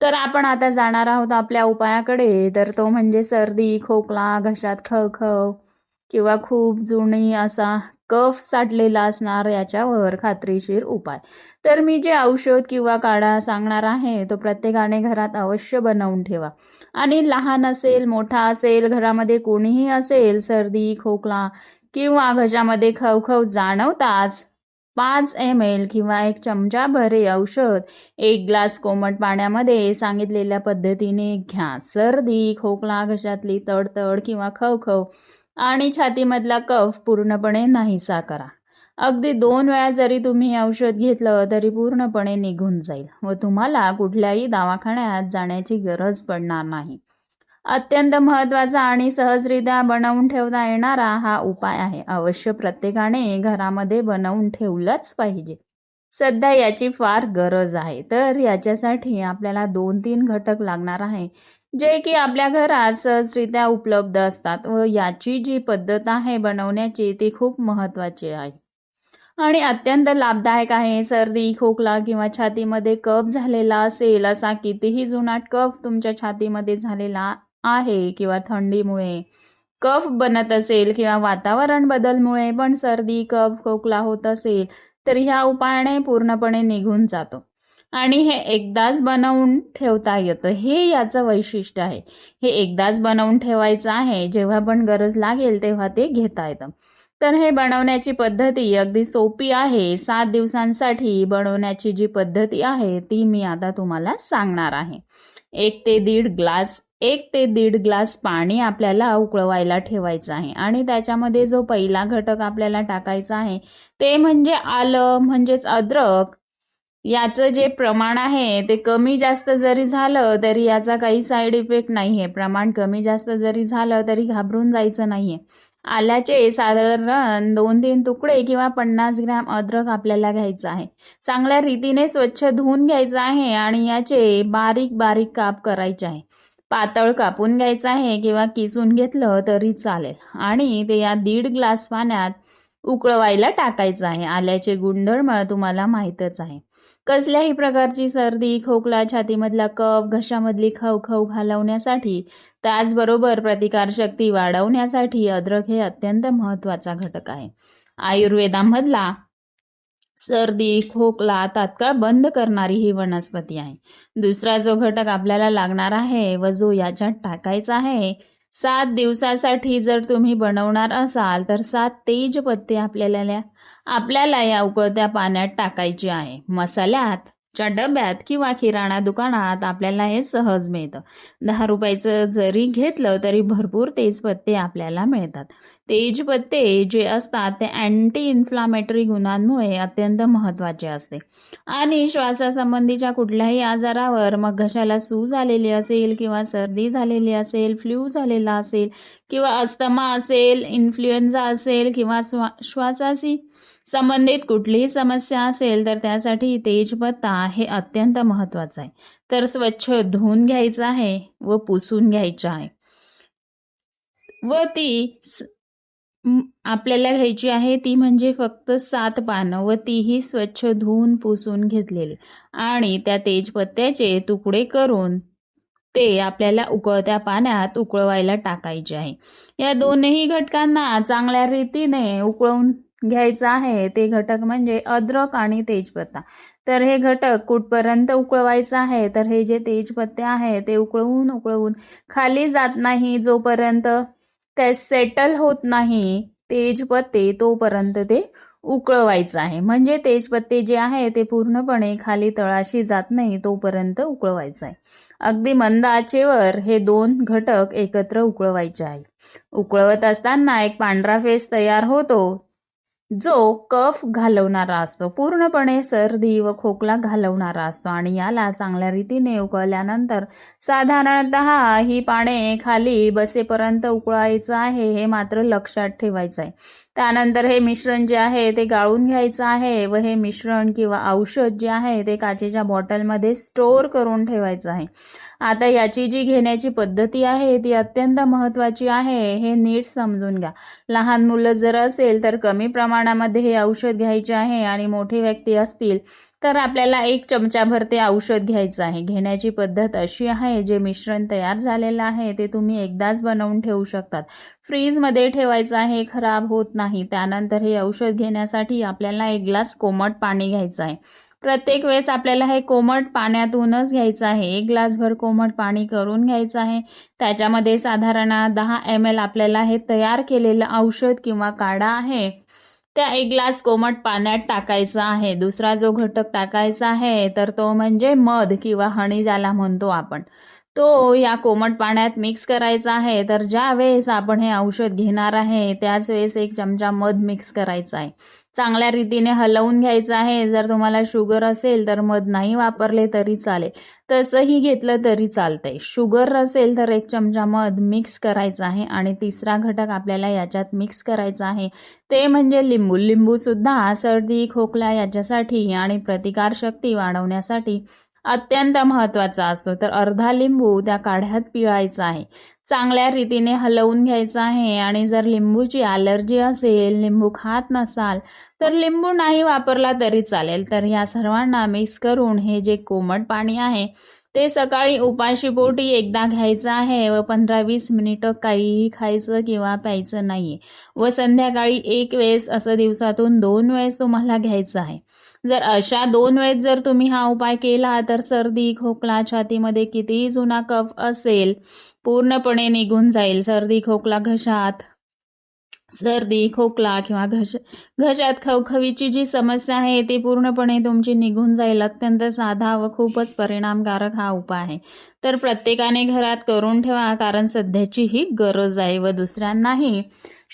तर आपण आता जाणार आहोत आपल्या उपायाकडे. तर तो म्हणजे सर्दी खोकला घशात खवखव किंवा खूप जुनी असा कफ साठलेला असणार याच्यावर खात्रीशीर उपाय. तर मी जे औषध किंवा काढा सांगणार आहे तो प्रत्येकाने घरात अवश्य बनवून ठेवा. आणि लहान असेल मोठा असेल घरामध्ये कोणीही असेल सर्दी खोकला किंवा घशामध्ये खवखव जाणवताच पाच एम एल किंवा एक चमचा भरे औषध एक ग्लास कोमट पाण्यामध्ये सांगितलेल्या पद्धतीने घ्या. सर्दी खोकला घशातली तडतड किंवा खवखव आणि छातीमधला कफ पूर्णपणे नाहीसा करा. अगदी दोन वेळा जरी तुम्ही औषध घेतलं तरी पूर्णपणे निघून जाईल व तुम्हाला कुठल्याही दवाखान्यात जाण्याची गरज पडणार नाही. अत्यंत महत्त्वाचा आणि सहजरित्या बनवून ठेवता येणारा हा उपाय आहे. अवश्य प्रत्येकाने घरामध्ये बनवून ठेवलंच पाहिजे. सध्या याची फार गरज आहे. तर याच्यासाठी आपल्याला दोन तीन घटक लागणार आहे जे की आपल्या घरात सहजरित्या उपलब्ध असतात व याची जी पद्धत आहे बनवण्याची ती खूप महत्त्वाची आहे. आणि अत्यंत लाभदायक आहे. सर्दी खोकला किंवा छातीमध्ये कफ झालेला असेल असा कितीही जुनाट कफ तुमच्या छातीमध्ये झालेला आहे किंवा थंडीमुळे. कफ बनत असेल किंवा वातावरण बदलमुळे पण सर्दी कफ खोकला होत असेल तर ह्या उपायाने पूर्णपणे निघून जातो. आणि हे एकदाच बनवून ठेवता येतं. हे याचं वैशिष्ट्य आहे. हे एकदाच बनवून ठेवायचं आहे. जेव्हा पण गरज लागेल तेव्हा ते घेता येतं. तर हे बनवण्याची पद्धती अगदी सोपी आहे. सात दिवसांसाठी बनवण्याची जी पद्धती आहे ती मी आता तुम्हाला सांगणार आहे. एक ते दीड ग्लास एक ते दीड ग्लास पाणी आपल्याला उकळवायला ठेवायचं आहे. आणि त्याच्यामध्ये जो पहिला घटक आपल्याला टाकायचा आहे ते म्हणजे आलं म्हणजेच अद्रक. याचं जे प्रमाण आहे ते कमी जास्त जरी झालं तरी याचा काही साईड इफेक्ट नाही आहे प्रमाण कमी जास्त जरी झालं तरी घाबरून जायचं नाही आहे आल्याचे साधारण दोन तीन तुकडे किंवा पन्नास ग्रॅम अद्रक आपल्याला घ्यायचं आहे. चांगल्या रीतीने स्वच्छ धुवून घ्यायचं आहे आणि याचे बारीक बारीक काप करायचे आहे. पातळ कापून घ्यायचं आहे किंवा किसून घेतलं तरी चालेल. आणि ते या दीड ग्लास पाण्यात उकळवायला टाकायचं आहे. आल्याचे गुणधर्म तुम्हाला माहीतच आहे. कसल्याही प्रकारची सर्दी खोकला छातीमधला कफ घशामधली खवखव घालवण्यासाठी त्याचबरोबर प्रतिकारशक्ती वाढवण्यासाठी अद्रक हे अत्यंत महत्त्वाचा घटक आहे. आयुर्वेदामधला सर्दी खोकला तात्काळ बंद करणारी ही वनस्पती आहे. दुसरा जो घटक आपल्याला लागणार आहे व जो याच्यात टाकायचा आहे सात दिवसासाठी जर तुम्ही बनवणार असाल तर सात तेजपत्ते आपल्याला आपल्याला या उकळत्या पाण्यात टाकायचे आहे. मसाल्यात च्या डब्यात किंवा किराणा दुकानात आपल्याला हे सहज मिळतं. दहा रुपयाचं जरी घेतलं तरी भरपूर तेजपत्ते आपल्याला मिळतात. तेजपत्ते जे असतात ते अँटी इन्फ्लामेटरी गुणांमुळे अत्यंत महत्त्वाचे असते. आणि श्वासासंबंधीच्या कुठल्याही आजारावर मग घशाला सूज आलेली असेल किंवा सर्दी झालेली असेल फ्ल्यू झालेला असेल किंवा अस्थमा असेल इन्फ्लुएन्झा असेल किंवा श्वा श्वासाची संबंधित कुठलीही समस्या असेल तर त्यासाठी तेजपत्ता हे अत्यंत महत्त्वाचं आहे. तर स्वच्छ धुवून घ्यायचं आहे व पुसून घ्यायचं आहे. व ती आपल्याला घ्यायची आहे ती म्हणजे फक्त सात पानं व तीही स्वच्छ धुवून पुसून घेतलेली. आणि त्या तेजपत्त्याचे तुकडे करून ते आपल्याला उकळत्या पाण्यात उकळवायला टाकायचे आहे. या दोनही घटकांना चांगल्या रीतीने उकळवून घ्यायचं आहे ते घटक म्हणजे अद्रक आणि तेजपत्ता. तर हे घटक कुठपर्यंत उकळवायचं आहे? तर हे जे तेजपत्ते आहे ते उकळवून उकळवून खाली जात नाही. जोपर्यंत ते सेटल होत नाही तेजपत्ते तोपर्यंत ते उकळवायचं आहे. म्हणजे तेजपत्ते जे आहे ते पूर्णपणे खाली तळाशी जात नाही तोपर्यंत उकळवायचं आहे. अगदी मंद आचेवर हे दोन घटक एकत्र उकळवायचे आहे. उकळवत असताना एक पांढरा फेस तयार होतो जो कफ घालवणारा असतो पूर्णपणे सर्दी व खोकला घालवणारा असतो आणि याला चांगल्या रीतीने उकळल्यानंतर साधारणतः ही पाने खाली बसेपर्यंत उकळायचं आहे हे मात्र लक्षात ठेवायचं आहे. त्यानंतर हे मिश्रण जे आहे ते गाळून घ्यायचं आहे व हे मिश्रण किंवा औषध जे आहे ते काचेच्या बॉटलमध्ये स्टोअर करून ठेवायचं आहे. आता याची जी घेण्याची पद्धती आहे ती अत्यंत महत्त्वाची आहे हे नीट समजून घ्या. लहान मुलं जर असेल तर कमी प्रमाणामध्ये हे औषध घ्यायचे आहे आणि मोठे व्यक्ती असतील तर आपल्याला एक चमचाभर ते औषध घ्यायचं आहे. घेण्याची पद्धत अशी आहे जे मिश्रण तयार झालेलं आहे ते तुम्ही एकदाच बनवून ठेवू शकतात. फ्रीजमध्ये ठेवायचं आहे खराब होत नाही. त्यानंतर हे औषध घेण्यासाठी आपल्याला एक ग्लास कोमट पाणी घ्यायचं आहे. प्रत्येक वेळेस आपल्याला हे कोमट पाण्यातूनच घ्यायचं आहे. एक ग्लासभर कोमट पाणी करून घ्यायचं आहे. त्याच्यामध्ये साधारण दहा एम एल आपल्याला हे तयार केलेलं औषध किंवा काढा आहे. त्या एक ग्लास कोमट पाण्यात टाकायचा आहे. दुसरा जो घटक टाकायचा आहे तर तो म्हणजे मध किंवा हणी ज्याला म्हणतो आपण. तो या कोमट पाण्यात मिक्स करायचा आहे. तर ज्या वेळेस आपण हे औषध घेणार आहे त्याच वेळेस एक चमचा मध मिक्स करायचा आहे. चांगल्या रीतीने हलवून घ्यायचं आहे. जर तुम्हाला शुगर असेल तर मध नाही वापरले तरी चालेल. तसंही घेतलं तरी चालतंय. शुगर असेल तर एक चमचा मध मिक्स करायचा आहे आणि तिसरा घटक आपल्याला याच्यात मिक्स करायचा आहे. ते म्हणजे लिंबू. लिंबूसुद्धा सर्दी खोकला याच्यासाठी आणि प्रतिकारशक्ती वाढवण्यासाठी अत्यंत महत्त्वाचा असतो. तर अर्धा लिंबू त्या काढ्यात पिळायचा आहे. चांगल्या रीतीने हलवून घ्यायचं आहे. आणि जर लिंबूची ॲलर्जी असेल लिंबू खात नसाल तर लिंबू नाही वापरला तरी चालेल. तर ह्या सर्वांना मिक्स करून हे जे कोमट पाणी आहे ते सकाळी उपाशीपोटी एकदा घ्यायचं आहे व पंधरा वीस मिनिटं काहीही खायचं किंवा प्यायचं नाही व संध्याकाळी एक वेळेस असं दिवसातून दोन वेळेस तुम्हाला घ्यायचं आहे. जर अशा दोन वेळेस जर तुम्ही हा उपाय केला तर सर्दी खोकला छातीमध्ये कितीही जुना कफ असेल पूर्णपणे निघून जाईल. सर्दी खोकला घशात. सर्दी खोकला किंवा घश घशात खवखवीची जी समस्या आहे ती पूर्णपणे तुमची निघून जाईल. अत्यंत साधा व खूपच परिणामकारक हा उपाय आहे. तर प्रत्येकाने घरात करून ठेवा कारण सध्याची ही गरज आहे व दुसऱ्यांनाही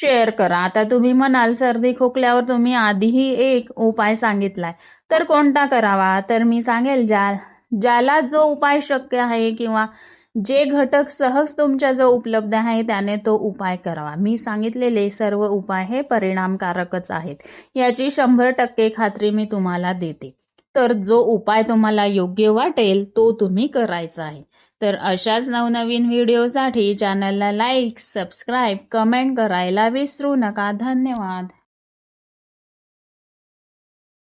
शेअर करा. आता तुम्ही म्हणाल सर्दी खोकल्यावर तुम्ही आधीही एक उपाय सांगितलाय. तर कोणता करावा? तर मी सांगेल ज्या ज्याला जो उपाय शक्य आहे किंवा जे घटक सहज तुमच्या जो उपलब्ध आहे त्याने तो उपाय करावा. मी सांगितलेले सर्व उपाय हे परिणामकारकच आहेत. याची शंभर टक्के खात्री मी तुम्हाला देते. तर जो उपाय तुम्हाला योग्य वाटेल तो तुम्ही करायचा आहे. तर अशाच नवनवीन व्हिडिओसाठी चॅनलला लाईक सबस्क्राईब कमेंट करायला विसरू नका. धन्यवाद.